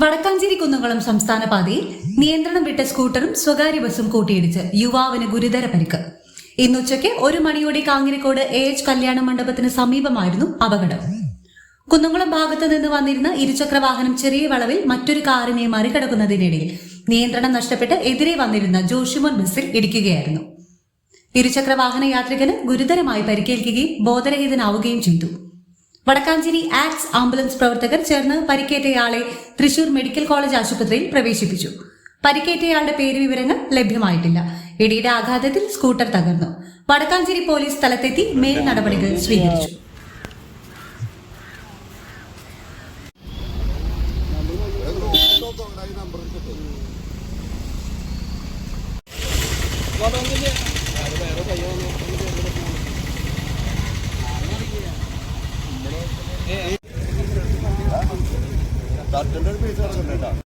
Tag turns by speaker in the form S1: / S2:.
S1: വടക്കാഞ്ചേരി കുന്നുകുളം സംസ്ഥാന പാതയിൽ നിയന്ത്രണം വിട്ട സ്കൂട്ടറും സ്വകാര്യ ബസും കൂട്ടിയിടിച്ച് യുവാവിന് ഗുരുതര പരിക്ക്. ഇന്നുച്ചയ്ക്ക് ഒരു മണിയോടെ കാഞ്ഞിരക്കോട് എ എച്ച് കല്യാണ മണ്ഡപത്തിന് സമീപമായിരുന്നു അപകടം. കുന്നംകുളം ഭാഗത്ത് നിന്ന് വന്നിരുന്ന ഇരുചക്ര വാഹനം ചെറിയ വളവിൽ മറ്റൊരു കാറിനെ മറികടക്കുന്നതിനിടയിൽ നിയന്ത്രണം നഷ്ടപ്പെട്ട് എതിരെ വന്നിരുന്ന ജോഷിമോൻ ബസ്സിൽ ഇടിക്കുകയായിരുന്നു. ഇരുചക്ര വാഹന യാത്രികന് ഗുരുതരമായി പരിക്കേൽക്കുകയും ബോധരഹിതനാവുകയും ചെയ്തു. വടക്കാഞ്ചേരി ആക്സ് ആംബുലൻസ് പ്രവർത്തകർ ചേർന്ന് പരിക്കേറ്റയാളെ തൃശൂർ മെഡിക്കൽ കോളേജ് ആശുപത്രിയിൽ പ്രവേശിപ്പിച്ചു. പരിക്കേറ്റയാളുടെ പേര് വിവരങ്ങൾ ലഭ്യമായിട്ടില്ല. ഇടിയുടെ ആഘാതത്തിൽ സ്കൂട്ടർ തകർന്നു. വടക്കാഞ്ചേരി പോലീസ് സ്ഥലത്തെത്തി മേൽ നടപടികൾ സ്വീകരിച്ചു.
S2: ഷർട്ടിന്റെ ഒരു പീസ് കിടക്കുന്നുണ്ട്